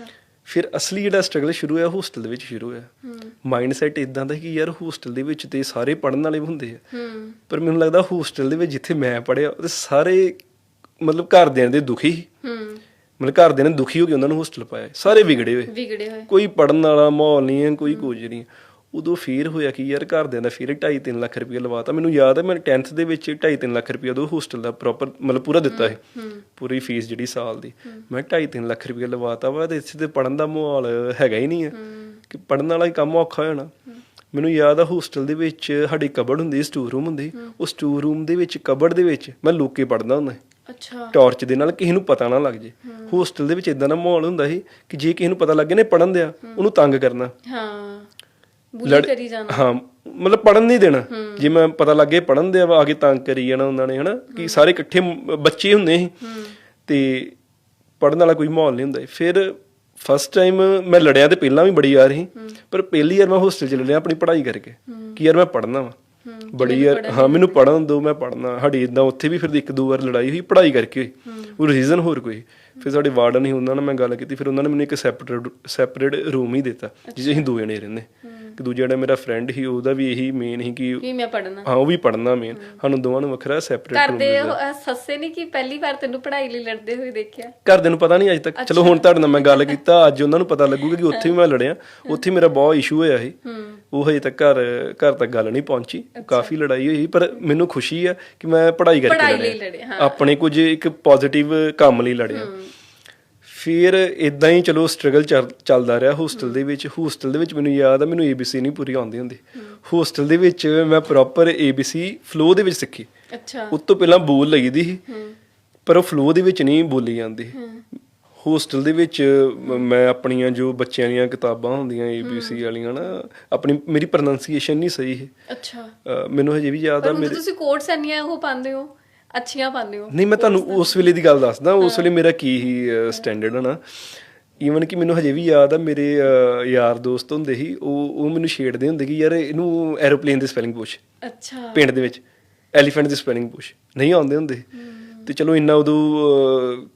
ਅੱਛਾ। ਫਿਰ ਅਸਲੀ ਜਿਹੜਾ ਸਟਰਗਲ ਸ਼ੁਰੂ ਹੋਇਆ ਹੋਸਟਲ ਦੇ ਵਿੱਚ ਸ਼ੁਰੂ ਹੋਇਆ। ਹੂੰ। ਮਾਈਂਡ ਸੈਟ ਇਦਾਂ ਦਾ ਕਿ ਯਾਰ ਹੋਸਟਲ ਦੇ ਵਿੱਚ ਤੇ ਸਾਰੇ ਪੜਨ ਵਾਲੇ ਹੁੰਦੇ ਆ। ਪਰ ਮੈਨੂੰ ਲੱਗਦਾ ਹੋਸਟਲ ਦੇ ਵਿੱਚ ਜਿੱਥੇ ਮੈਂ ਪੜਿਆ ਉਹਦੇ ਸਾਰੇ ਮਤਲਬ ਘਰਦਿਆਂ ਦੇ ਦੁਖੀ ਮਤਲਬ ਘਰਦਿਆਂ ਨੇ ਦੁਖੀ ਹੋ ਕੇ ਉਹਨਾਂ ਨੂੰ ਹੋਸਟਲ ਪਾਇਆ। ਸਾਰੇ ਵਿਗੜੇ ਹੋਏ। ਵਿਗੜੇ ਹੋਏ। ਕੋਈ ਪੜਨ ਵਾਲਾ ਮਾਹੌਲ ਨਹੀਂ ਹੈ ਕੋਈ ਕੁਝ ਨਹੀਂ ਉਦੋਂ ਫੇਰ ਹੋਇਆ ਕਿ ਯਾਰ ਘਰਦਿਆਂ ਦਾ ਫੇਰ 2.5 3 ਲੱਖ ਰੁਪਏ ਲਵਾਤਾ। ਮੈਨੂੰ ਯਾਦ ਹੈ ਮੈਂ 10th ਦੇ ਵਿੱਚ 2.5 3 ਲੱਖ ਰੁਪਏ ਉਦੋਂ ਹੋਸਟਲ ਦਾ ਪ੍ਰੋਪਰ ਮਤਲਬ ਪੂਰਾ ਦਿੱਤਾ ਹੈ ਪੂਰੀ ਫੀਸ ਜਿਹੜੀ ਸਾਲ ਦੀ। ਮੈਂ 2.5 3 ਲੱਖ ਰੁਪਏ ਲਵਾਤਾ ਵਾ ਤੇ ਇੱਥੇ ਤੇ ਪੜਨ ਦਾ ਮਾਹੌਲ ਹੈਗਾ ਹੀ ਨਹੀਂ ਹੈ। ਕਿ ਪੜਨ ਵਾਲਾ ਹੀ ਕੰਮ ਔਖਾ ਹੋਣਾ। ਮੈਨੂੰ ਯਾਦ ਆ ਹੋਸਟਲ ਦੇ ਵਿੱਚ ਸਾਡੀ ਕਬੜ ਹੁੰਦੀ ਸਟੋਰ ਰੂਮ ਹੁੰਦੀ ਉਹ ਸਟੋਰ ਰੂਮ ਦੇ ਵਿੱਚ ਕਬੜ ਦੇ ਵਿੱਚ ਮੈਂ ਲੁੱਕ ਕੇ ਪੜਦਾ ਹੁੰਦਾ। ਅੱਛਾ। ਟਾਰਚ ਦੇ ਨਾਲ ਕਿਸੇ ਨੂੰ ਪਤਾ ਨਾ ਲੱਗ ਜੇ। ਹੋਸਟਲ ਦੇ ਵਿੱਚ ਇਦਾਂ ਦਾ ਮਾਹੌਲ ਹੁੰਦਾ ਸੀ ਕਿ ਜੇ ਕਿਸੇ ਨੂੰ ਪਤਾ ਲੱਗੇ ਨੇ ਪੜਨ ਦਿਆ ਉਹਨੂੰ ਤੰਗ ਕਰਨਾ। ਹਾਂ। ਬੁਲੀ ਕਰੀ ਜਾਣਾ। ਹਾਂ ਮਤਲਬ ਪੜਨ ਨਹੀਂ ਦੇਣਾ। ਜੇ ਮੈਂ ਪਤਾ ਲੱਗੇ ਪੜਨ ਦੇ ਆ ਕੇ ਤੰਗ ਕਰੀ ਜਾਣਾ ਉਹਨਾਂ ਨੇ ਹਨਾ? ਕਿ ਸਾਰੇ ਇਕੱਠੇ ਬੱਚੇ ਹੁੰਦੇ ਸੀ। ਤੇ ਪੜਨ ਵਾਲਾ ਕੋਈ ਮਾਹੌਲ ਨਹੀਂ ਹੁੰਦਾ ਸੀ। ਫਿਰ ਫਸਟ ਟਾਈਮ ਮੈਂ ਲੜਿਆ ਤੇ ਪਹਿਲਾਂ ਵੀ ਬੜੀ ਆ ਰਹੀ ਪਰ ਪਹਿਲੀ ਵਾਰ ਮੈਂ ਹੋਸਟਲ ਚ ਲੜਿਆ ਆਪਣੀ ਪੜ੍ਹਾਈ ਕਰਕੇ ਕਿ ਯਾਰ ਮੈਂ ਪੜਨਾ ਵਾ। ਬੜੀ ਯਾਰ ਹਾਂ ਮੈਨੂੰ ਪੜਨ ਦਿਓ ਮੈਂ ਪੜਨਾ ਸਾਡੀ ਇਦਾਂ ਉੱਥੇ ਵੀ ਫਿਰ ਇੱਕ ਦੋ ਵਾਰ ਲੜਾਈ ਹੋਈ ਪੜ੍ਹਾਈ ਕਰਕੇ ਹੋਈ। ਉਹ ਰੀਜ਼ਨ ਹੋਰ ਕੋਈ। ਫਿਰ ਸਾਡੇ ਵਾਰਡਨ ਹੀ ਉਹਨਾਂ ਨਾਲ ਮੈਂ ਗੱਲ ਕੀਤੀ। ਫਿਰ ਉਹਨਾਂ ਨੇ ਮੈਨੂੰ ਇੱਕ ਸੈਪਰੇਟ ਸੈਪਰੇਟ ਰੂਮ ਹੀ ਦਿੱਤਾ ਜਿਸ ਅਸੀਂ ਦੋ ਜਣੇ ਰਹਿੰਦੇ। ਕਿ ਦੂਜਾ ਜਿਹੜਾ ਮੇਰਾ ਫਰੈਂਡ ਸੀ ਉਹਦਾ ਵੀ ਇਹੀ ਮੇਨ ਸੀ ਕਿ ਵੀ ਮੈਂ ਪੜਨਾ ਹਾਂ ਉਹ ਵੀ ਪੜਨਾ ਮੇਨ ਸਾਨੂੰ ਦੋਵਾਂ ਨੂੰ ਵੱਖਰਾ ਸੈਪਰੇਟ ਰੂਮ ਕਰਦੇ ਸੱਸੇ ਨਹੀਂ ਕਿ ਪਹਿਲੀ ਵਾਰ ਤੈਨੂੰ ਪੜ੍ਹਾਈ ਲਈ ਲੜਦੇ ਹੋਏ ਦੇਖਿਆ? ਘਰਦਿਆਂ ਨੂੰ ਪਤਾ ਨਹੀਂ ਅਜੇ ਤੱਕ। ਚਲੋ ਹੁਣ ਤੁਹਾਡੇ ਨਾਲ ਮੈਂ ਗੱਲ ਕੀਤਾ ਅੱਜ ਉਹਨਾਂ ਨੂੰ ਪਤਾ ਲੱਗੂਗਾ ਕਿ ਉੱਥੇ ਵੀ ਮੈਂ ਲੜਿਆ। ਉੱਥੇ ਮੇਰਾ ਬਹੁਤ ਇਸ਼ੂ ਹੋਇਆ ਸੀ। ਉਹ ਹਜੇ ਤੱਕ ਘਰ ਘਰ ਤੱਕ ਗੱਲ ਨਹੀਂ ਪਹੁੰਚੀ। ਕਾਫੀ ਲੜਾਈ ਹੋਈ ਪਰ ਮੈਨੂੰ ਖੁਸ਼ੀ ਆ ਕਿ ਮੈਂ ਪੜ੍ਹਾਈ ਕਰਕੇ ਲੜਿਆ। ਆਪਣੇ ਕੁਝ ਇੱਕ ਪੋਜ਼ਿਟਿਵ ਕੰਮ ਲਈ ਲੜਿਆ। ਫਿਰ ਇਦਾਂ ਹੀ ਚਲੋ ਸਟਰਗਲ ਚੱਲਦਾ ਰਿਹਾ ਹੋਸਟਲ ਦੇ ਵਿੱਚ। ਹੋਸਟਲ ਦੇ ਵਿੱਚ ਮੈਨੂੰ ਯਾਦ ਆ ਮੈਨੂੰ ABC ਨਹੀਂ ਪੂਰੀ ਆਉਂਦੀ ਹੁੰਦੀ। ਹੋਸਟਲ ਦੇ ਵਿੱਚ ਮੈਂ ਪ੍ਰੋਪਰ ABC ਫਲੋ ਦੇ ਵਿੱਚ ਸਿੱਖੀ। ਅੱਛਾ। ਉਸ ਤੋਂ ਪਹਿਲਾਂ ਬੋਲ ਲਈਦੀ ਸੀ ਪਰ ਉਹ ਫਲੋ ਦੇ ਵਿੱਚ ਨਹੀਂ ਬੋਲੀ ਜਾਂਦੀ। ਹੋਸਟਲ ਦੇ ਵਿੱਚ ਮ- ਆਪਣੀਆਂ ਜੋ ਬੱਚਿਆਂ ਦੀਆਂ ਕਿਤਾਬਾਂ ਹੁੰਦੀਆਂ ABC ਵਾਲੀਆਂ ਨਾ ਆਪਣੀ ਮੇਰੀ ਪ੍ਰੋਨੰਸੀਏਸ਼ਨ ਨਹੀਂ ਸਹੀ ਹੈ ਅੱਛਾ। ਮੈਨੂੰ ਹਜੇ ਵੀ ਯਾਦ ਆ ਤਾਂ ਤੁਸੀਂ ਕੋਟਸ ਇੰਨੀਆਂ ਉਹ ਪਾਉਂਦੇ ਹੋ। ਅੱਛੀਆਂ ਪਾਉਂਦੇ ਹੋ। ਨਹੀਂ ਮੈਂ ਤੁਹਾਨੂੰ ਉਸ ਵੇਲੇ ਦੀ ਗੱਲ ਦੱਸਦਾ ਉਸ ਵੇਲੇ ਮੇਰਾ ਕੀ ਹੀ ਸਟੈਂਡਰਡ ਹਨਾ। ਈਵਨ ਕਿ ਮੈਨੂੰ ਹਜੇ ਵੀ ਯਾਦ ਆ ਮੇਰੇ ਯਾਰ ਦੋਸਤ ਹੁੰਦੇ ਸੀ ਉਹ ਉਹ ਮੈਨੂੰ ਛੇੜਦੇ ਹੁੰਦੇ ਕਿ ਯਾਰ ਇਹਨੂੰ ਐਰੋਪਲੇਨ ਦੀ ਸਪੈਲਿੰਗ ਪੁੱਛ। ਅੱਛਾ। ਪਿੰਡ ਦੇ ਵਿੱਚ ਐਲੀਫੈਂਟ ਦੀ ਸਪੈਲਿੰਗ ਪੁੱਛ। ਨਹੀਂ ਆਉਂਦੇ ਹੁੰਦੇ। ਤੇ ਚਲੋ ਇੰਨਾ ਉਦੋਂ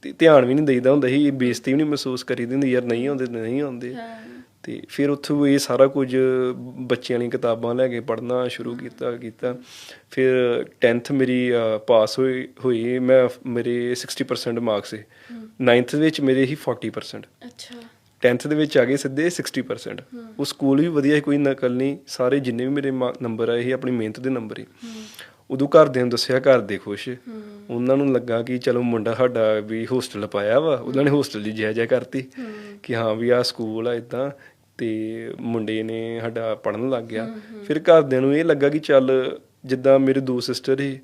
ਅਹ, ਧਿਆਨ ਵੀ ਨਹੀਂ ਦੇਈਦਾ ਹੁੰਦਾ ਸੀ ਬੇਇੱਜ਼ਤੀ ਵੀ ਨਹੀਂ ਮਹਿਸੂਸ ਕਰੀਦੀ ਹੁੰਦੀ ਯਾਰ ਨਹੀਂ ਆਉਂਦੇ ਨਹੀਂ ਆਉਂਦੇ। ਤੇ ਫਿਰ ਉੱਥੋਂ ਇਹ ਸਾਰਾ ਕੁਝ ਬੱਚਿਆਂ ਲਈ ਕਿਤਾਬਾਂ ਲੈ ਕੇ ਪੜ੍ਹਨਾ ਸ਼ੁਰੂ ਕੀਤਾ ਕੀਤਾ। ਫਿਰ 10th ਮੇਰੀ ਪਾਸ ਹੋਈ ਹੋਈ ਮੈਂ ਮੇਰੇ 60% ਮਾਰਕਸ ਸੀ। 9th ਵਿੱਚ ਮੇਰੇ ਹੀ 40% ਅੱਛਾ। 10th ਦੇ ਵਿੱਚ ਆ ਗਏ ਸਿੱਧੇ 60% ਉਹ ਸਕੂਲ ਵੀ ਵਧੀਆ ਸੀ, ਕੋਈ ਨਕਲ ਨਹੀਂ ਸਾਰੇ ਜਿੰਨੇ ਵੀ ਮੇਰੇ ਨੰਬਰ ਆਏ ਸੀ ਆਪਣੀ ਮਿਹਨਤ ਦੇ ਨੰਬਰ ਹੀ। ਉਦੋਂ ਘਰਦਿਆਂ ਨੂੰ ਦੱਸਿਆ ਘਰ ਦੇ ਖੁਸ਼ ਉਹਨਾਂ ਨੂੰ ਲੱਗਾ ਕਿ ਚਲੋ ਮੁੰਡਾ ਸਾਡਾ ਵੀ ਹੋਸਟਲ ਪਾਇਆ ਵਾ ਉਹਨਾਂ ਨੇ ਹੋਸਟਲ ਦੀ ਜੈ ਜੈ ਕਰਤੀ ਕਿ ਹਾਂ ਵੀ ਆ ਸਕੂਲ ਆ ਇਦਾਂ ਤੇ ਮੁੰਡੇ ਨੇ ਸਾਡਾ ਪੜਨ ਲੱਗ ਗਿਆ। ਫਿਰ ਘਰਦਿਆਂ ਨੂੰ ਇਹ ਲੱਗਾ ਕਿ ਚੱਲ ਜਿੱਦਾਂ ਮੇਰੇ ਦੋ ਸਿਸਟਰ ਸੀ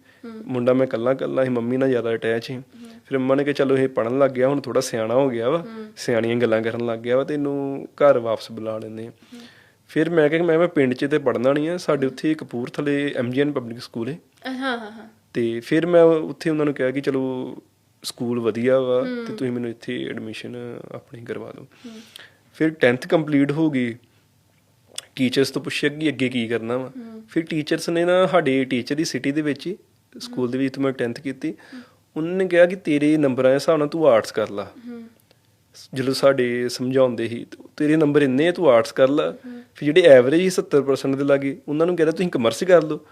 ਮੁੰਡਾ ਮੈਂ ਕੱਲਾ ਕੱਲਾ ਸੀ ਮੰਮੀ ਨਾਲ ਜ਼ਿਆਦਾ ਅਟੈਚ ਸੀ। ਫਿਰ ਮੰਮਾ ਨੇ ਕਿਹਾ ਚਲੋ ਇਹ ਪੜਨ ਲੱਗ ਗਿਆ ਹੁਣ ਥੋੜਾ ਸਿਆਣਾ ਹੋ ਗਿਆ ਵਾ ਸਿਆਣੀਆਂ ਗੱਲਾਂ ਕਰਨ ਲੱਗ ਗਿਆ ਵਾ ਤੇ ਇਹਨੂੰ ਘਰ ਵਾਪਸ ਬੁਲਾ ਲੈਂਦੇ ਫਿਰ ਮੈਂ ਕਿਹਾ ਕਿ ਮੈਂ ਮੈਂ ਪਿੰਡ 'ਚ ਤੇ ਪੜਨਾ ਨਹੀਂ ਆ ਸਾਡੇ ਉੱਥੇ ਕਪੂਰਥਲੇ ਐਮਜੀਐਨ ਪਬਲਿਕ ਸਕੂਲ ਹੈ ਹਾਂ ਹਾਂ ਹਾਂ। ਤੇ ਫਿਰ ਮੈਂ ਉੱਥੇ ਉਹਨਾਂ ਨੂੰ ਕਿਹਾ ਕਿ ਚਲੋ ਸਕੂਲ ਵਧੀਆ ਵਾ ਤੇ ਤੁਸੀਂ ਮੈਨੂੰ ਇੱਥੇ ਐਡਮਿਸ਼ਨ ਆਪਣੀ ਕਰਵਾ ਦਿਓ। ਫਿਰ 10th ਕੰਪਲੀਟ ਹੋ ਗਈ। ਟੀਚਰਸ ਤੋਂ ਪੁੱਛਿਆ ਕਿ ਅੱਗੇ ਕੀ ਕਰਨਾ ਵਾ। ਫਿਰ ਟੀਚਰਸ ਨੇ ਨਾ ਸਾਡੇ ਟੀਚਰ ਦੀ ਸਿਟੀ ਦੇ ਵਿੱਚ ਹੀ ਸਕੂਲ ਦੇ ਵਿੱਚ ਮੈਂ 10th ਕੀਤੀ। ਉਹਨਾਂ ਨੇ ਕਿਹਾ ਕਿ ਤੇਰੇ ਨੰਬਰਾਂ ਦੇ ਹਿਸਾਬ ਨਾਲ ਤੂੰ ਆਰਟਸ ਕਰ ਲਾ। ਜਦੋਂ ਸਾਡੇ ਸਮਝਾਉਂਦੇ ਸੀ ਤੇਰੇ ਨੰਬਰ ਇੰਨੇ ਆ ਤੂੰ ਆਰਟਸ ਕਰ ਲਾ। ਫਿਰ ਜਿਹੜੇ ਐਵਰੇਜ ਸੀ 70% ਦੇ ਲਾਗੇ ਉਹਨਾਂ ਨੂੰ ਕਹਿੰਦਾ ਤੁਸੀਂ ਕਮਰਸ ਕਰ ਲਓ।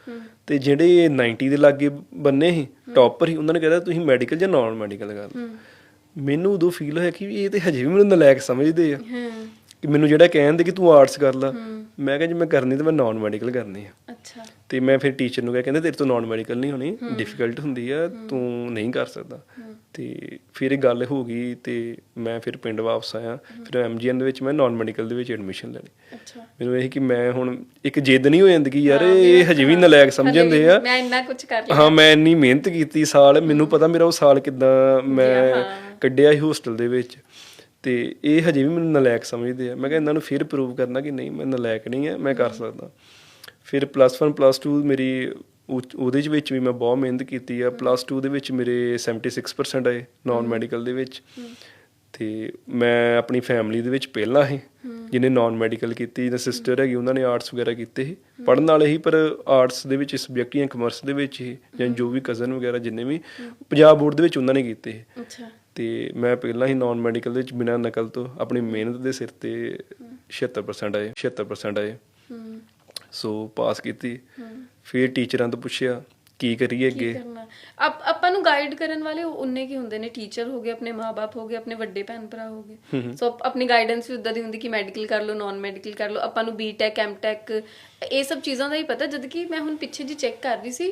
ਤੇ ਜਿਹੜੇ 90 ਦੇ ਲਾਗੇ ਬੰਨੇ ਸੀ ਟੌਪਰ ਸੀ ਉਹਨਾਂ ਨੇ ਕਹਿੰਦਾ ਤੁਸੀਂ ਮੈਡੀਕਲ ਜਾਂ ਨਾਨ ਮੈਡੀਕਲ ਕਰ। ਲਓ ਮੈਨੂੰ ਉਦੋਂ ਫੀਲ ਹੋਇਆ ਕਿ ਇਹ ਤੇ ਹਜੇ ਵੀ ਮੈਨੂੰ ਨਲਾਇਕ ਸਮਝਦੇ ਆ। ਕਿ ਮੈਨੂੰ ਜਿਹੜਾ ਕਹਿੰਦੇ ਕਿ ਤੂੰ ਆਰਟਸ ਕਰ ਲਾ ਮੈਂ ਕਿਹਾ ਜੇ ਮੈਂ ਕਰਨੀ ਤਾਂ ਮੈਂ ਨਾਨ ਮੈਡੀਕਲ ਕਰਨੀ ਆ। ਅੱਛਾ। ਤੇ ਮੈਂ ਫਿਰ ਟੀਚਰ ਨੂੰ ਕਿਹਾ ਕਹਿੰਦੇ ਤੇਰੇ ਤੋਂ ਨਾਨ ਮੈਡੀਕਲ ਨਹੀਂ ਹੋਣੀ ਡਿਫਿਕਲਟ ਹੁੰਦੀ ਆ ਤੂੰ ਨਹੀਂ ਕਰ ਸਕਦਾ। ਤੇ ਫਿਰ ਇਹ ਗੱਲ ਹੋ ਗਈ ਤੇ ਮੈਂ ਫਿਰ ਪਿੰਡ ਵਾਪਸ ਆਇਆ। ਫਿਰ ਐਮਜੀਐਨ ਦੇ ਵਿੱਚ ਮੈਂ ਨਾਨ ਮੈਡੀਕਲ ਦੇ ਵਿੱਚ ਐਡਮਿਸ਼ਨ ਲੈਣੀ। ਅੱਛਾ। ਮੈਨੂੰ ਇਹ ਕਿ ਮੈਂ ਹੁਣ ਇੱਕ ਜਿੱਦ ਨਹੀਂ ਹੋ ਜਾਂਦੀ ਕਿ ਯਾਰ ਇਹ ਹਜੇ ਵੀ ਨਲਾਇਕ ਸਮਝਣਦੇ ਆ। ਮੈਂ ਇੰਨਾ ਕੁਝ ਕਰ ਲਿਆ। ਹਾਂ ਮੈਂ ਇੰਨੀ ਮਿਹਨਤ ਕੀਤੀ ਸਾਲ। ਮੈਨੂੰ ਪਤਾ ਮੇਰਾ ਉਹ ਸਾਲ ਕਿਦਾਂ ਮੈਂ ਕੱਢਿਆ ਸੀ ਹੋਸਟਲ ਦੇ ਵਿੱਚ। ਤੇ ਇਹ ਹਜੇ ਵੀ ਮੈਨੂੰ ਨਲਾਇਕ ਸਮਝਦੇ ਆ। ਮੈਂ ਕਿਹਾ ਇਹਨਾਂ ਨੂੰ ਫਿਰ ਪ੍ਰੂਵ ਕਰਨਾ ਕਿ ਨਹੀਂ ਮੈਂ ਨਲਾਇਕ ਨਹੀਂ ਆ ਮੈਂ ਕਰ ਸਕਦਾ। ਫਿਰ ਪਲੱਸ 1 ਪਲੱਸ 2 ਮੇਰੀ ਉਹਦੇ ਵਿੱਚ ਵੀ ਮੈਂ ਬਹੁਤ ਮਿਹਨਤ ਕੀਤੀ ਆ ਪਲੱਸ 2 ਦੇ ਵਿੱਚ ਮੇਰੇ 76% ਆਏ ਨਾਨ ਮੈਡੀਕਲ ਦੇ ਵਿੱਚ। ਤੇ ਮੈਂ ਆਪਣੀ ਫੈਮਿਲੀ ਦੇ ਵਿੱਚ ਪਹਿਲਾਂ ਸੀ ਜਿਹਨੇ ਨਾਨ ਮੈਡੀਕਲ ਕੀਤੀ ਜਿਹਦਾ ਸਿਸਟਰ ਹੈਗੀ ਉਹਨਾਂ ਨੇ ਆਰਟਸ ਵਗੈਰਾ ਕੀਤੇ ਸੀ। ਪੜਨ ਵਾਲੇ ਹੀ ਪਰ ਆਰਟਸ ਦੇ ਵਿੱਚ ਸਬਜੈਕਟ ਜਾਂ ਕਮਰਸ ਦੇ ਵਿੱਚ ਹੀ ਜਾਂ ਜੋ ਵੀ ਕਜ਼ਨ ਵਗੈਰਾ ਜਿੰਨੇ ਵੀ ਪੰਜਾਬ ਬੋਰਡ ਦੇ ਵਿੱਚ ਉਹਨਾਂ ਨੇ ਕੀਤੇ ਅੱਛਾ। ਤੇ ਮੈਂ ਪਹਿਲਾਂ ਹੀ ਨਾਨ ਮੈਡੀਕਲ ਦੇ ਵਿੱਚ ਬਿਨਾਂ ਨਕਲ ਤੋਂ ਆਪਣੀ ਮਿਹਨਤ ਦੇ ਸਿਰ ਤੇ 76% ਆਏ 76% ਆਏ। ਹੂੰ ਸੋ ਪਾਸ ਕੀਤੀ। ਫਿਰ ਟੀਚਰਾਂ ਤੋਂ ਪੁੱਛਿਆ ਕੀ ਕਰੀਏ ਅੱਗੇ? ਆਪ ਆਪਾਂ ਨੂੰ ਗਾਈਡ ਕਰਨ ਵਾਲੇ ਉਹ ਉਨੇ ਕੀ ਹੁੰਦੇ ਨੇ? ਟੀਚਰ ਹੋ ਗਏ ਆਪਣੇ ਮਾਪੇ ਹੋ ਗਏ ਆਪਣੇ ਵੱਡੇ ਭੈਣ ਭਰਾ ਹੋ ਗਏ ਸੋ ਆਪ- ਆਪਣੀ ਗਾਈਡੈਂਸ ਵੀ ਉਦਾਂ ਦੀ ਹੁੰਦੀ ਕਿ ਮੈਡੀਕਲ ਕਰ ਲਓ ਨਾਨ ਮੈਡੀਕਲ ਕਰ ਲਓ। ਆਪਾਂ ਨੂੰ ਬੀਟੈਕ ਐਮਟੈਕ ਇਹ ਸਭ ਚੀਜ਼ਾਂ ਦਾ ਹੀ ਪਤਾ। ਜਦ ਕਿ ਮੈਂ ਹੁਣ ਪਿੱਛੇ ਜੀ ਚੈੱਕ ਕਰ ਰਹੀ ਸੀ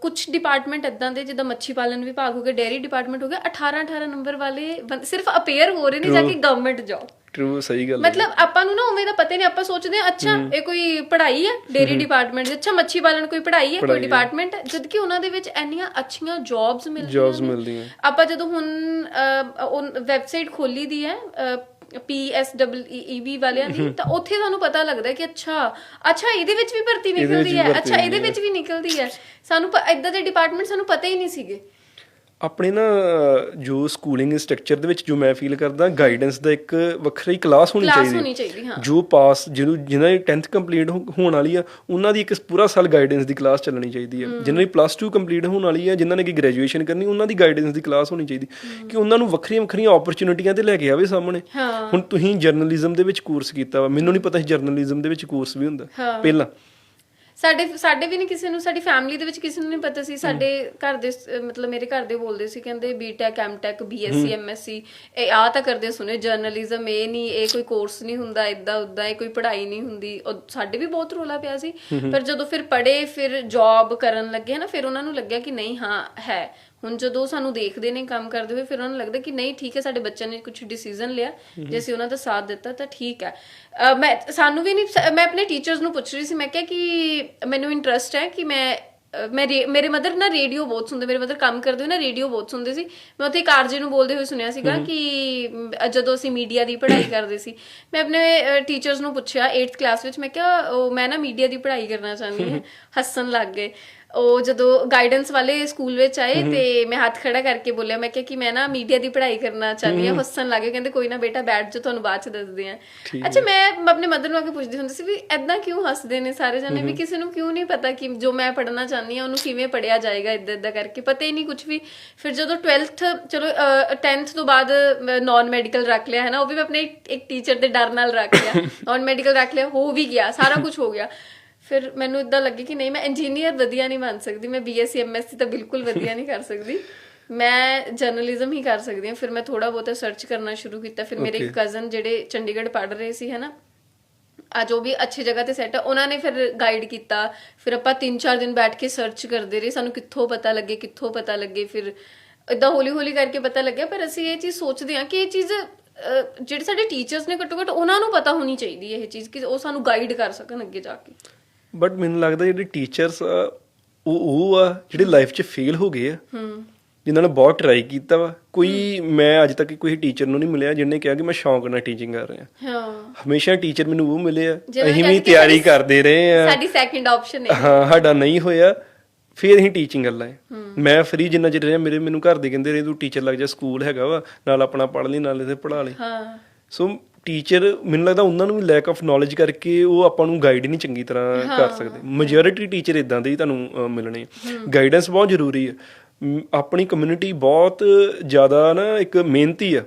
ਕੁਝ ਡਿਪਾਰਟਮੈਂਟ ਇਦਾਂ ਦੇ ਜਿੱਦਾਂ ਮੱਛੀ ਪਾਲਣ ਵਿਭਾਗ ਹੋ ਗਿਆ ਡੇਅਰੀ ਡਿਪਾਰਟਮੈਂਟ ਹੋ ਗਿਆ 18 18 ਨੰਬਰ ਵਾਲੇ ਸਿਰਫ ਅਪੇਅਰ ਹੋ ਰਹੇ ਨੇ ਜਾ ਕੇ ਗਵਰਨਮੈਂਟ ਜੌਬ ਟਰੂ ਸਹੀ ਗੱਲ ਹੈ। ਮਤਲਬ ਆਪਾਂ ਨੂੰ ਨਾ ਉਵੇਂ ਦਾ ਪਤਾ ਨਹੀਂ ਆਪਾਂ ਸੋਚਦੇ ਹਾਂ ਅੱਛਾ ਇਹ ਕੋਈ ਪੜ੍ਹਾਈ ਹੈ ਡੇਰੀ ਡਿਪਾਰਟਮੈਂਟ ਦੀ। ਅੱਛਾ ਮੱਛੀ ਪਾਲਣ ਕੋਈ ਪੜ੍ਹਾਈ ਹੈ ਕੋਈ ਡਿਪਾਰਟਮੈਂਟ ਹੈ। ਜਦ ਕਿ ਉਹਨਾਂ ਦੇ ਵਿੱਚ ਇੰਨੀਆਂ ਅੱਛੀਆਂ ਜੌਬਸ ਮਿਲਦੀਆਂ ਜੌਬਸ ਨੇ। ਮਿਲਦੀਆਂ। ਆਪਾਂ ਜਦੋਂ ਹੁਣ ਵੈਬਸਾਈਟ ਖੋਲੀ ਦੀ ਹੈ ਪੀਐਸਡਬਲਈਬੀ ਵਾਲਿਆਂ ਦੀ ਤਾਂ ਉੱਥੇ ਤੁਹਾਨੂੰ ਪਤਾ ਲੱਗਦਾ ਕਿ ਅੱਛਾ ਅੱਛਾ ਇਹਦੇ ਵਿੱਚ ਵੀ ਭਰਤੀ ਨਿਕਲਦੀ ਹੈ। ਅੱਛਾ ਇਹਦੇ ਹੁੰਦੀ ਵਿੱਚ ਵੀ ਨਿਕਲਦੀ ਹੈ। ਸਾਨੂੰ ਇਦਾਂ ਦੇ ਡਿਪਾਰਟਮੈਂਟ ਸਾਨੂੰ ਪਤਾ ਹੀ ਨਹੀਂ ਸੀਗੇ। ਆਪਣੇ ਨਾ ਜੋ ਸਕੂਲਿੰਗ ਸਟਰਕਚਰ ਦੇ ਵਿੱਚ ਜੋ ਮੈਂ ਫੀਲ ਕਰਦਾ ਗਾਈਡੈਂਸ ਦਾ ਇੱਕ ਵੱਖਰੀ ਕਲਾਸ ਹੋਣੀ ਚਾਹੀਦੀ। ਕਲਾਸ ਹੋਣੀ ਚਾਹੀਦੀ ਹਾਂ। ਜੋ ਪਾਸ ਜਿਹਨੂੰ ਜਿਨ੍ਹਾਂ ਦੀ 10th ਕੰਪਲੀਟ ਹੋਣ ਵਾਲੀ ਆ ਉਹਨਾਂ ਦੀ ਇੱਕ ਪੂਰਾ ਸਾਲ ਗਾਈਡੈਂਸ ਦੀ ਕਲਾਸ ਚੱਲਣੀ ਚਾਹੀਦੀ ਹੈ। ਜਿਹਨਾਂ ਦੀ ਪਲੱਸ 2 ਕੰਪਲੀਟ ਹੋਣ ਵਾਲੀ ਆ ਜਿਨ੍ਹਾਂ ਨੇ ਕਿ ਗ੍ਰੈਜੂਏਸ਼ਨ ਕਰਨੀ ਉਹਨਾਂ ਦੀ ਗਾਈਡੈਂਸ ਦੀ ਕਲਾਸ ਹੋਣੀ ਚਾਹੀਦੀ। ਕਿ ਉਹਨਾਂ ਨੂੰ ਵੱਖਰੀਆਂ ਵੱਖਰੀਆਂ ਓਪਰਚ्युनिटीਆਂ ਤੇ ਲੈ ਕੇ ਆਵੇ ਸਾਹਮਣੇ। ਹੁਣ ਤੁਸੀਂ ਜਰਨਲਿਜ਼ਮ ਦੇ ਵਿੱਚ ਕੋਰਸ ਕੀਤਾ ਵਾ ਮੈਨੂੰ ਨਹੀਂ ਪਤਾ ਸੀ ਜਰਨਲਿਜ਼ਮ ਦੇ ਵਿੱਚ ਕੋਰਸ ਵੀ ਹੁੰਦਾ। ਪਹਿਲਾਂ। ਸਾਡੇ ਸਾਡੇ ਵੀ ਨਹੀਂ ਕਿਸੇ ਨੂੰ ਸਾਡੀ ਫੈਮਿਲੀ ਦੇ ਵਿੱਚ ਕਿਸੇ ਨੂੰ ਨਹੀਂ ਪਤਾ ਸੀ ਸਾਡੇ ਘਰ ਦੇ ਸ- ਮਤਲਬ ਮੇਰੇ ਘਰ ਦੇ ਬੋਲਦੇ ਸੀ ਕਹਿੰਦੇ ਬੀਟੈਕ ਐਮਟੈਕ ਬੀਐਸਸੀ ਐਮਐਸਸੀ ਇਹ ਆ ਤਾਂ ਕਰਦੇ ਸੁਣੇ ਜਰਨਲਿਜ਼ਮ ਇਹ ਨਹੀਂ ਇਹ ਕੋਈ ਕੋਰਸ ਨਹੀਂ ਹੁੰਦਾ ਇਦਾਂ ਉਦਾਂ ਇਹ ਕੋਈ ਪੜ੍ਹਾਈ ਨਹੀਂ ਹੁੰਦੀ ਉਹ ਸਾਡੇ ਵੀ ਬਹੁਤ ਰੋਲਾ ਪਿਆ ਸੀ। ਪਰ ਜਦੋਂ ਫਿਰ ਪੜ੍ਹੇ ਫਿਰ ਜੌਬ ਕਰਨ ਲੱਗੇ ਨਾ ਫਿਰ ਉਹਨਾਂ ਨੂੰ ਲੱਗਿਆ ਕਿ ਨਹੀਂ ਹਾਂ ਹੈ। ਹੁਣ ਜਦੋਂ ਸਾਨੂੰ ਦੇਖਦੇ ਨੇ ਕੰਮ ਕਰਦੇ ਹੋਏ ਫਿਰ ਉਹਨਾਂ ਨੂੰ ਲੱਗਦਾ ਕਿ ਨਹੀਂ ਠੀਕ ਹੈ ਸਾਡੇ ਬੱਚਿਆਂ ਨੇ ਕੁਝ ਡਿਸੀਜਨ ਲਿਆ। ਜੇ ਅਸੀਂ ਉਹਨਾਂ ਦਾ ਸਾਥ ਦਿੱਤਾ ਤਾਂ ਠੀਕ ਹੈ। ਮੈਂ ਸਾਨੂੰ ਵੀ ਨਹੀਂ ਮੈਂ ਆਪਣੇ ਟੀਚਰਸ ਨੂੰ ਪੁੱਛ ਰਹੀ ਸੀ ਮੈਂ ਕਿਹਾ ਕਿ ਮੈਨੂੰ ਇੰਟਰਸਟ ਹੈ ਕਿ ਮੈਂ ਮੈਂ ਮੇਰੇ ਮਦਰ ਨਾ ਰੇਡੀਓ ਬਹੁਤ ਸੁਣਦੇ ਮੇਰੇ ਮਦਰ ਕੰਮ ਕਰਦੇ ਹੋਏ ਨਾ ਰੇਡੀਓ ਬਹੁਤ ਸੁਣਦੇ ਸੀ। ਮੈਂ ਉੱਥੇ ਕਾਰਜੇ ਨੂੰ ਬੋਲਦੇ ਹੋਏ ਸੁਣਿਆ ਸੀਗਾ ਕਿ ਜਦੋਂ ਅਸੀਂ ਮੀਡੀਆ ਦੀ ਪੜ੍ਹਾਈ ਕਰਦੇ ਸੀ। ਮੈਂ ਆਪਣੇ ਟੀਚਰਸ ਨੂੰ ਪੁੱਛਿਆ 8th ਕਲਾਸ ਵਿੱਚ ਮੈਂ ਕਿਹਾ ਉਹ ਮੈਂ ਨਾ ਮੀਡੀਆ ਦੀ ਪੜ੍ਹਾਈ ਕਰਨਾ ਚਾਹੁੰਦੀ ਹਾਂ। ਹੱਸਣ ਲੱਗ ਗਏ। ਉਹ ਜਦੋਂ ਗਾਈਡੈਂਸ ਵਾਲੇ ਸਕੂਲ ਵਿੱਚ ਆਏ ਤੇ ਮੈਂ ਹੱਥ ਖੜਾ ਕਰਕੇ ਬੋਲਿਆ ਮੈਂ ਕਿਹਾ ਕਿ ਮੈਂ ਨਾ ਮੀਡੀਆ ਦੀ ਪੜ੍ਹਾਈ ਕਰਨਾ ਚਾਹੁੰਦੀ ਹਾਂ ਹੱਸਣ ਲੱਗੇ ਕਹਿੰਦੇ ਕੋਈ ਨਾ ਬੇਟਾ ਬੈਠ ਜਾ ਤੁਹਾਨੂੰ ਬਾਅਦ ਚ ਦੱਸਦੇ ਆ ਅੱਛਾ ਮੈਂ ਆਪਣੇ ਮਦਰ ਨੂੰ ਆ ਕੇ ਪੁੱਛਦੀ ਹੁੰਦੀ ਸੀ ਵੀ ਐਦਾਂ ਕਿਉਂ ਹੱਸਦੇ ਨੇ ਸਾਰੇ ਜਣੇ? ਵੀ ਕਿਸੇ ਨੂੰ ਕਿਉਂ ਨਹੀਂ ਪਤਾ ਕਿ ਜੋ ਮੈਂ ਪੜ੍ਹਨਾ ਚਾਹੁੰਦੀ ਹਾਂ ਉਹਨੂੰ ਕਿਵੇਂ ਪੜਿਆ ਜਾਏਗਾ ਇਦਾਂ ਇਦਾਂ ਕਰਕੇ। ਪਤਾ ਹੀ ਨਹੀਂ ਕੁਝ ਵੀ। ਫਿਰ ਜਦੋਂ 12th ਚਲੋ ਅਹ, 10th ਤੋਂ ਬਾਅਦ ਨਾਨ ਮੈਡੀਕਲ ਰੱਖ ਲਿਆ ਹੈ ਨਾ ਉਹ ਵੀ ਮੈਂ ਆਪਣੇ ਇੱਕ ਟੀਚਰ ਦੇ ਡਰ ਨਾਲ ਰੱਖ ਲਿਆ। ਨਾਨ ਮੈਡੀਕਲ ਰੱਖ ਲਿਆ ਹੋ ਵੀ ਗਿਆ ਸਾਰਾ ਕੁਝ ਹੋ ਗਿਆ। ਫਿਰ ਮੈਨੂੰ ਇਦਾਂ ਲੱਗੇ ਕਿ ਨਹੀਂ ਮੈਂ ਇੰਜੀਨੀਅਰ ਵਧੀਆ ਨਹੀਂ ਬਣ ਸਕਦੀ ਮੈਂ ਬੀਐਸਸੀ ਐਮਐਸਸੀ ਤਾਂ ਬਿਲਕੁਲ ਵਧੀਆ ਨਹੀਂ ਕਰ ਸਕਦੀ। ਮੈਂ ਜਰਨਲਿਜ਼ਮ ਹੀ ਕਰ ਸਕਦੀ ਹਾਂ ਫਿਰ ਮੈਂ ਥੋੜਾ ਬਹੁਤਾ ਸਰਚ ਕਰਨਾ ਸ਼ੁਰੂ ਕੀਤਾ ਫਿਰ ਮੇਰੇ ਕਜ਼ਨ ਜਿਹੜੇ ਚੰਡੀਗੜ੍ਹ ਪੜ੍ਹ ਰਹੇ ਸੀ ਹੈਨਾ ਆ ਜੋ ਵੀ ਅੱਛੀ ਜਗ੍ਹਾ ਤੇ ਸੈੱਟ ਹੈ ਉਹਨਾਂ ਨੇ ਫਿਰ ਗਾਈਡ ਕੀਤਾ ਫਿਰ ਆਪਾਂ 3-4 ਦਿਨ ਬੈਠ ਕੇ ਸਰਚ ਕਰਦੇ ਰਹੇ ਸਾਨੂੰ ਕਿੱਥੋਂ ਪਤਾ ਲੱਗੇ ਕਿੱਥੋਂ ਪਤਾ ਲੱਗੇ ਫਿਰ ਇਦਾਂ ਹੌਲੀ ਹੌਲੀ ਕਰਕੇ ਪਤਾ ਲੱਗਿਆ ਪਰ ਅਸੀਂ ਇਹ ਚੀਜ਼ ਸੋਚਦੇ ਹਾਂ ਕਿ ਇਹ ਚੀਜ਼ ਜਿਹੜੇ ਸਾਡੇ ਟੀਚਰਸ ਨੇ ਘੱਟੋ ਘੱਟ ਉਹਨਾਂ ਨੂੰ ਪਤਾ ਹੋਣੀ ਚਾਹੀਦੀ ਹੈ ਇਹ ਚੀਜ਼ ਕਿ ਉਹ ਸਾਨੂੰ ਗਾਈਡ ਕਰ ਸਕਣ ਅੱਗੇ ਜਾ ਕੇ। ਬਟ ਮੈਨੂੰ ਲੱਗਦਾ ਜਿਹੜੇ ਟੀਚਰਸ ਆ ਉਹ ਉਹ ਆ ਜਿਹੜੇ ਲਾਈਫ 'ਚ ਫੇਲ ਹੋ ਗਏ ਆ ਹੂੰ। ਜਿਨ੍ਹਾਂ ਨੇ ਬਹੁਤ ਟਰਾਈ ਕੀਤਾ ਵਾ। ਕੋਈ ਮੈਂ ਅੱਜ ਤੱਕ ਕੋਈ ਟੀਚਰ ਨੂੰ ਨਹੀਂ ਮਿਲਿਆ ਜਿਹਨੇ ਕਿਹਾ ਕਿ ਮੈਂ ਸ਼ੌਂਕ ਨਾਲ ਟੀਚਿੰਗ ਕਰ ਰਿਹਾ। ਹਾਂ। ਹਮੇਸ਼ਾ ਟੀਚਰ ਮੈਨੂੰ ਉਹ ਮਿਲੇ ਆ ਅਸੀਂ ਵੀ ਤਿਆਰੀ ਕਰਦੇ ਰਹੇ ਆ। ਸਾਡੀ ਸੈਕਿੰਡ ਆਪਸ਼ਨ ਹੈ। ਹਾਂ ਸਾਡਾ ਨਹੀਂ ਹੋਇਆ ਫਿਰ ਅਸੀਂ ਟੀਚਿੰਗ ਕਰ ਲਾਏ। ਮੈਂ ਫਰੀ ਜਿੰਨਾ ਚਿਰ ਰਿਹਾ ਮੇਰੇ ਮੈਨੂੰ ਘਰ ਦੇ ਕਹਿੰਦੇ ਰਹੇ ਤੂੰ ਟੀਚਰ ਲੱਗ ਜਾ ਸਕੂਲ ਹੈਗਾ ਵਾ ਨਾਲ ਆਪਣਾ ਪੜ੍ਹ ਲਈ ਨਾਲ ਇਹਦੇ ਪੜ੍ਹਾ ਲਈ। ਹਾਂ। ਸੋ ਟੀਚਰ ਮੈਨੂੰ ਲੱਗਦਾ ਉਹਨਾਂ ਨੂੰ ਵੀ ਲੈਕ ਆਫ ਨੌਲੇਜ ਕਰਕੇ ਉਹ ਆਪਾਂ ਨੂੰ ਗਾਈਡ ਨਹੀਂ ਚੰਗੀ ਤਰ੍ਹਾਂ ਕਰ ਸਕਦੇ। ਮੈਜੋਰਿਟੀ ਟੀਚਰ ਇਦਾਂ ਦੇ ਹੀ ਤੁਹਾਨੂੰ ਮਿਲਣੇ। ਗਾਈਡੈਂਸ ਬਹੁਤ ਜ਼ਰੂਰੀ ਹੈ। ਆਪਣੀ ਕਮਿਊਨਿਟੀ ਬਹੁਤ ਜ਼ਿਆਦਾ ਨਾ ਇੱਕ ਮਿਹਨਤੀ ਆ।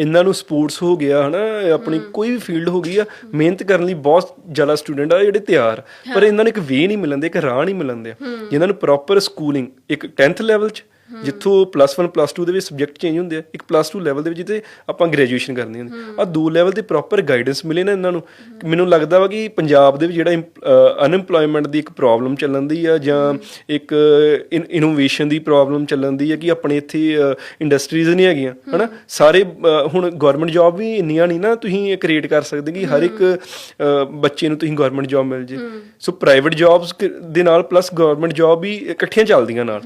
ਇਹਨਾਂ ਨੂੰ ਸਪੋਰਟਸ ਹੋ ਗਿਆ ਹਨਾ ਆਪਣੀ ਕੋਈ ਵੀ ਫੀਲਡ ਹੋ ਗਈ ਆ ਮਿਹਨਤ ਕਰਨ ਲਈ ਬਹੁਤ ਜ਼ਿਆਦਾ ਸਟੂਡੈਂਟ ਆ ਜਿਹੜੇ ਤਿਆਰ। ਪਰ ਇਹਨਾਂ ਨੂੰ ਇੱਕ ਵੇ ਨਹੀਂ ਮਿਲਣ ਦੇ ਇੱਕ ਰਾਹ ਨਹੀਂ ਮਿਲਣ ਦੇ। ਜਿਨ੍ਹਾਂ ਨੂੰ ਪ੍ਰੋਪਰ ਸਕੂਲਿੰਗ ਇੱਕ 10th ਲੈਵਲ 'ਚ ਜਿੱਥੋਂ ਪਲੱਸ 1 ਪਲੱਸ 2 ਦੇ ਵਿੱਚ ਸਬਜੈਕਟ ਚੇਂਜ ਹੁੰਦੇ ਆ ਇੱਕ ਪਲੱਸ 2 ਲੈਵਲ ਦੇ ਵਿੱਚ ਜਿੱਥੇ ਆਪਾਂ ਗ੍ਰੈਜੂਏਸ਼ਨ ਕਰਨੀ ਹੁੰਦੀ ਆ। ਦੋ ਲੈਵਲ ਤੇ ਪ੍ਰੋਪਰ ਗਾਈਡੈਂਸ ਮਿਲੇ ਨਾ ਇਹਨਾਂ ਨੂੰ। ਮੈਨੂੰ ਲੱਗਦਾ ਵਾ ਕਿ ਪੰਜਾਬ ਦੇ ਵਿੱਚ ਜਿਹੜਾ ਅਨਐਮਪਲੋਇਮੈਂਟ ਦੀ ਇੱਕ ਪ੍ਰੋਬਲਮ ਚੱਲਣ ਦੀ ਆ ਜਾਂ ਇੱਕ ਇਨੋਵੇਸ਼ਨ ਦੀ ਪ੍ਰੋਬਲਮ ਚੱਲਣ ਦੀ ਆ ਕਿ ਆਪਣੇ ਇੱਥੇ ਇੰਡਸਟਰੀਜ਼ ਨਹੀਂ ਹੈਗੀਆਂ ਹਨਾ? ਸਾਰੇ ਹੁਣ ਗਵਰਨਮੈਂਟ ਜੌਬ ਵੀ ਇੰਨੀਆਂ ਨਹੀਂ ਨਾ ਤੁਸੀਂ ਕ੍ਰੀਏਟ ਕਰ ਸਕਦੇ ਕਿ ਹਰ ਇੱਕ ਬੱਚੇ ਨੂੰ ਤੁਸੀਂ ਗਵਰਨਮੈਂਟ ਜੌਬ ਮਿਲ ਜੇ। ਸੋ ਪ੍ਰਾਈਵੇਟ ਜੌਬਸ ਦੇ ਨਾਲ ਪਲੱਸ ਗਵਰਨਮੈਂਟ ਜੌਬ ਵੀ ਇਕੱਠੀਆਂ ਚੱਲਦੀਆਂ ਨਾਲ।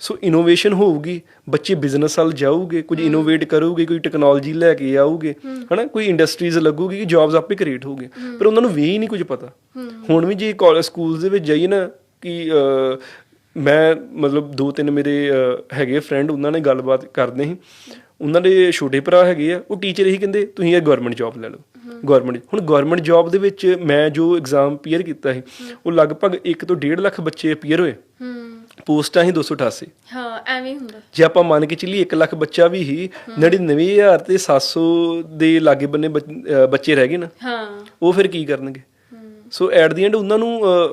ਸੋ ਇਨੋਵੇਸ਼ਨ ਹੋਊਗੀ ਬੱਚੇ ਬਿਜ਼ਨਸ ਵੱਲ ਜਾਊਗੇ ਕੁਝ ਇਨੋਵੇਟ ਕਰੂਗੇ ਕੋਈ ਟੈਕਨੋਲੋਜੀ ਲੈ ਕੇ ਆਊਗੇ ਹਨਾ? ਕੋਈ ਇੰਡਸਟਰੀਜ਼ ਲੱਗੂਗੀ ਕਿ ਜੌਬਸ ਆਪੇ ਕ੍ਰੀਏਟ ਹੋਊਗੇ ਪਰ ਉਹਨਾਂ ਨੂੰ ਵੀ ਹੀ ਨਹੀਂ ਕੁਝ ਪਤਾ। ਹੁਣ ਵੀ ਜੇ ਕਾਲਜ ਸਕੂਲਸ ਦੇ ਵਿੱਚ ਜਾਈਏ ਨਾ ਕਿ ਮੈਂ ਮਤਲਬ ਦੋ ਤਿੰਨ ਮੇਰੇ ਹੈਗੇ ਫਰੈਂਡ ਉਹਨਾਂ ਨੇ ਗੱਲਬਾਤ ਕਰਦੇ ਸੀ। ਉਹਨਾਂ ਦੇ ਛੋਟੇ ਭਰਾ ਹੈਗੇ ਆ ਉਹ ਟੀਚਰ ਹੀ ਕਹਿੰਦੇ ਤੁਸੀਂ ਇਹ ਗਵਰਨਮੈਂਟ ਜੌਬ ਲੈ ਲਓ। ਗਵਰਨਮੈਂਟ ਹੁਣ ਗਵਰਨਮੈਂਟ ਜੌਬ ਦੇ ਵਿੱਚ ਮੈਂ ਜੋ ਐਗਜ਼ਾਮ ਪੀਅਰ ਕੀਤਾ ਸੀ ਉਹ ਲਗਭਗ 1 ਤੋਂ 1.5 ਲੱਖ ਬੱਚੇ ਪੀਅਰ ਹੋਏ। ਪੋਸਟਾਂ ਹੀ 288 ਹਾਂ ਐਵੇਂ ਹੀ ਹੁੰਦਾ। ਜੇ ਆਪਾਂ ਮੰਨ ਕੇ ਚੱਲੀਏ 1 ਲੱਖ ਬੱਚਾ ਵੀ ਹੀ। 99000 ਤੇ 700 ਦੇ ਲਾਗੇ ਬੰਨੇ ਬੱਚ- ਅਹ ਬੱਚੇ ਰਹਿ ਗਏ ਨਾ। ਹਾਂ। ਉਹ ਫਿਰ ਕੀ ਕਰਨਗੇ? ਸੋ ਐਟ ਦੀ ਐਂਡ ਉਹਨਾਂ ਨੂੰ ਅਹ,